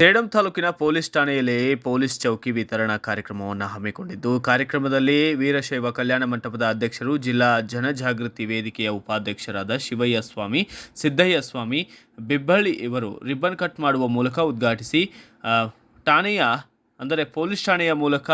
ಸೇಡಂ ತಾಲೂಕಿನ ಪೊಲೀಸ್ ಠಾಣೆಯಲ್ಲಿ ಪೊಲೀಸ್ ಚೌಕಿ ವಿತರಣಾ ಕಾರ್ಯಕ್ರಮವನ್ನು ಹಮ್ಮಿಕೊಂಡಿದ್ದು, ಕಾರ್ಯಕ್ರಮದಲ್ಲಿ ವೀರಶೈವ ಕಲ್ಯಾಣ ಮಂಟಪದ ಅಧ್ಯಕ್ಷರು, ಜಿಲ್ಲಾ ಜನಜಾಗೃತಿ ವೇದಿಕೆಯ ಉಪಾಧ್ಯಕ್ಷರಾದ ಶಿವಯ್ಯ ಸ್ವಾಮಿ ಸಿದ್ದಯ್ಯ ಸ್ವಾಮಿ ಬಿಬ್ಬಳ್ಳಿ ಇವರು ರಿಬ್ಬನ್ ಕಟ್ ಮಾಡುವ ಮೂಲಕ ಉದ್ಘಾಟಿಸಿ ಠಾಣೆಯ ಅಂದರೆ ಪೊಲೀಸ್ ಠಾಣೆಯ ಮೂಲಕ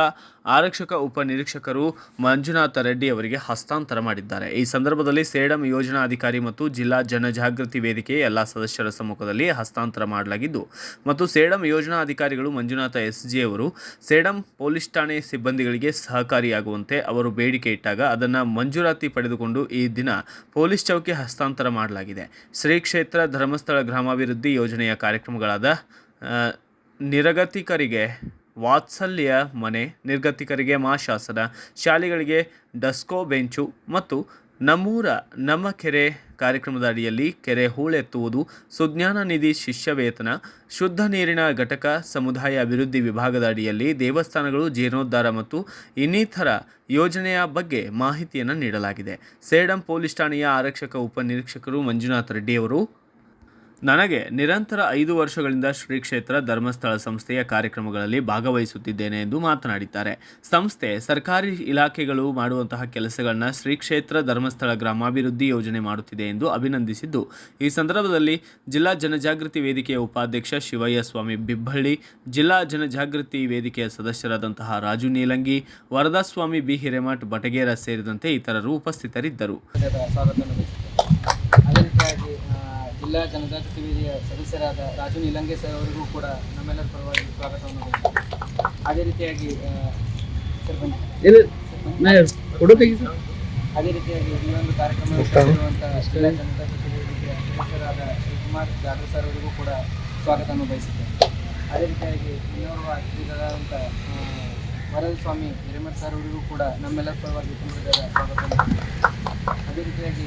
ಆರಕ್ಷಕ ಉಪನಿರೀಕ್ಷಕರು ಮಂಜುನಾಥ ರೆಡ್ಡಿ ಅವರಿಗೆ ಹಸ್ತಾಂತರ ಮಾಡಿದ್ದಾರೆ. ಈ ಸಂದರ್ಭದಲ್ಲಿ ಸೇಡಂ ಯೋಜನಾಧಿಕಾರಿ ಮತ್ತು ಜಿಲ್ಲಾ ಜನಜಾಗೃತಿ ವೇದಿಕೆ ಎಲ್ಲ ಸದಸ್ಯರ ಸಮ್ಮುಖದಲ್ಲಿ ಹಸ್ತಾಂತರ ಮಾಡಲಾಗಿದ್ದು, ಮತ್ತು ಸೇಡಂ ಯೋಜನಾಧಿಕಾರಿಗಳು ಮಂಜುನಾಥ ಎಸ್ ಜಿ ಅವರು ಸೇಡಂ ಪೊಲೀಸ್ ಠಾಣೆ ಸಿಬ್ಬಂದಿಗಳಿಗೆ ಸಹಕಾರಿಯಾಗುವಂತೆ ಅವರು ಬೇಡಿಕೆ ಇಟ್ಟಾಗ ಅದನ್ನು ಮಂಜೂರಾತಿ ಪಡೆದುಕೊಂಡು ಈ ದಿನ ಪೊಲೀಸ್ ಚೌಕಿ ಹಸ್ತಾಂತರ ಮಾಡಲಾಗಿದೆ. ಶ್ರೀ ಕ್ಷೇತ್ರ ಧರ್ಮಸ್ಥಳ ಗ್ರಾಮಾಭಿವೃದ್ಧಿ ಯೋಜನೆಯ ಕಾರ್ಯಕ್ರಮಗಳಾದ ನಿರಗತಿಕರಿಗೆ ವಾತ್ಸಲ್ಯ ಮನೆ ನಿರ್ಗತಿಕರಿಗೆ ಮಾಶಾಸನ ಶಾಲೆಗಳಿಗೆ ಡಸ್ಕೋ ಬೆಂಚು ಮತ್ತು ನಮ್ಮೂರ ನಮ್ಮ ಕೆರೆ ಕಾರ್ಯಕ್ರಮದ ಅಡಿಯಲ್ಲಿ ಕೆರೆ ಹೂಳೆತ್ತುವುದು ಸುಜ್ಞಾನ ನಿಧಿ ಶಿಷ್ಯ ವೇತನ ಶುದ್ಧ ನೀರಿನ ಘಟಕ ಸಮುದಾಯ ಅಭಿವೃದ್ಧಿ ವಿಭಾಗದ ಅಡಿಯಲ್ಲಿ ದೇವಸ್ಥಾನಗಳು ಜೀರ್ಣೋದ್ಧಾರ ಮತ್ತು ಇನ್ನಿತರ ಯೋಜನೆಯ ಬಗ್ಗೆ ಮಾಹಿತಿಯನ್ನು ನೀಡಲಾಗಿದೆ. ಸೇಡಂ ಪೊಲೀಸ್ ಠಾಣೆಯ ಆರಕ್ಷಕ ಉಪನಿರೀಕ್ಷಕರು ಮಂಜುನಾಥ ರೆಡ್ಡಿಯವರು ನನಗೆ ನಿರಂತರ ಐದು ವರ್ಷಗಳಿಂದ ಶ್ರೀ ಕ್ಷೇತ್ರ ಧರ್ಮಸ್ಥಳ ಸಂಸ್ಥೆಯ ಕಾರ್ಯಕ್ರಮಗಳಲ್ಲಿ ಭಾಗವಹಿಸುತ್ತಿದ್ದೇನೆ ಎಂದು ಮಾತನಾಡಿದ್ದಾರೆ. ಸಂಸ್ಥೆ, ಸರ್ಕಾರಿ ಇಲಾಖೆಗಳು ಮಾಡುವಂತಹ ಕೆಲಸಗಳನ್ನ ಶ್ರೀ ಕ್ಷೇತ್ರ ಧರ್ಮಸ್ಥಳ ಗ್ರಾಮಾಭಿವೃದ್ಧಿ ಯೋಜನೆ ಮಾಡುತ್ತಿದೆ ಎಂದು ಅಭಿನಂದಿಸಿದ್ದು, ಈ ಸಂದರ್ಭದಲ್ಲಿ ಜಿಲ್ಲಾ ಜನಜಾಗೃತಿ ವೇದಿಕೆಯ ಉಪಾಧ್ಯಕ್ಷ ಶಿವಯ್ಯ ಸ್ವಾಮಿ ಬಿಬ್ಬಳ್ಳಿ, ಜಿಲ್ಲಾ ಜನಜಾಗೃತಿ ವೇದಿಕೆಯ ಸದಸ್ಯರಾದಂತಹ ರಾಜು ನೀಲಂಗಿ, ವರದಾಸ್ವಾಮಿ ಬಿ ಹಿರೇಮಠ್ ಬಟಗೇರ ಸೇರಿದಂತೆ ಇತರರು ಉಪಸ್ಥಿತರಿದ್ದರು ಪದದ ಸ್ವಾಗತವನ್ನು ಬಯಸುತ್ತೇನೆ ಅದೇ ರೀತಿಯಾಗಿ ಆ, ಜಿಲ್ಲಾ ಜನಜಾತಿ ಸಮಿತಿಯ ಸದಸ್ಯರಾದ ರಾಜು ನಿಲಂಗೆ ಸರ್ ಅವರಿಗೂ ಕೂಡ ನಮ್ಮೆಲ್ಲರ ಪರವಾಗಿ ಸ್ವಾಗತವನ್ನು ಅದೇ ರೀತಿಯಾಗಿ. ಅದೇ ರೀತಿಯಾಗಿ ಈ ಒಂದು ಕಾರ್ಯಕ್ರಮ ನಡೆಸಿರುವಂತಹ ಜಿಲ್ಲಾ ಜನಜಾಗೃತಿ ಸಮಿತಿಯ ಸದಸ್ಯರಾದ ಶಿವಕುಮಾರ್ ಜಾಧವ್ ಸರ್ ಅವರಿಗೂ ಕೂಡ ಸ್ವಾಗತವನ್ನು ಬಯಸುತ್ತೇನೆ. ಅದೇ ರೀತಿಯಾಗಿ ಇನ್ನೋರ್ವ ಅತಿಥಿಗಳಾದಂಥ ಆ, ವರದ ಸ್ವಾಮಿ ಹಿರೇಮಠ್ ಸರ್ ಅವರಿಗೂ ಕೂಡ ನಮ್ಮೆಲ್ಲರ ಪರವಾಗಿ ತುಂಬ ಸ್ವಾಗತವನ್ನು ಬಯಸುತ್ತೇನೆ ಅದೇ ರೀತಿಯಾಗಿ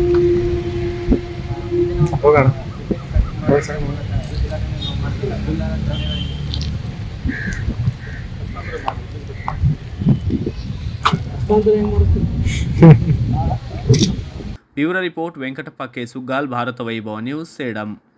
ಹೋಗೋಣ bureau report Venkatappa K Suggal Bharata Vaibhava news Sedam.